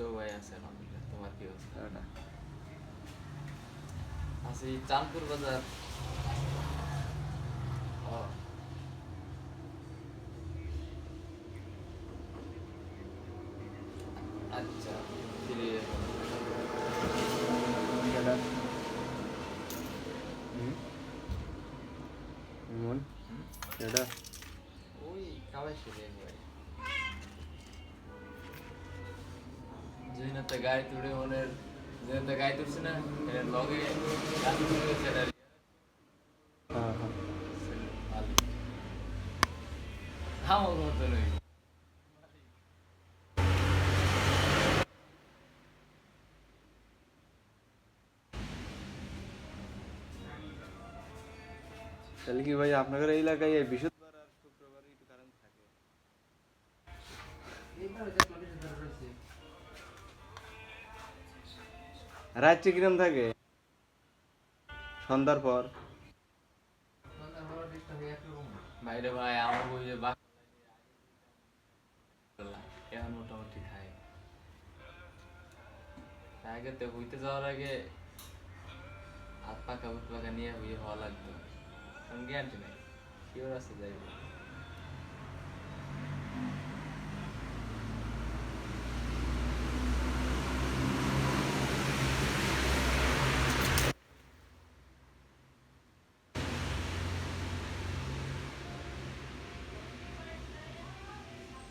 আছে আলহামদুলিল্লাহ তোমার কি অবস্থা আছি চাঁদপুর বাজার আচ্ছা ফিরে মন? টাটা ওই খাবার ফিরে ভাই গায়ে তুড়ে মনের যেদিনতে গায়ে তুলছে না এর লগে গেছে হ্যাঁ হ্যাঁ। আমার মতো নই তাহলে কি ভাই আপনাদের এই এলাকায় এই বৃহস্পতিবার আর শুক্রবার একটু কারেন্ট থাকে? রাত্রে কিরম থাকে? সন্ধ্যার পর? মোটামুটি খাই আগে যাওয়ার আগে হাত পাকা পাকা নিয়ে হওয়া লাগতো। কারণ গ্যারান্টি নাই আছে যাইবে।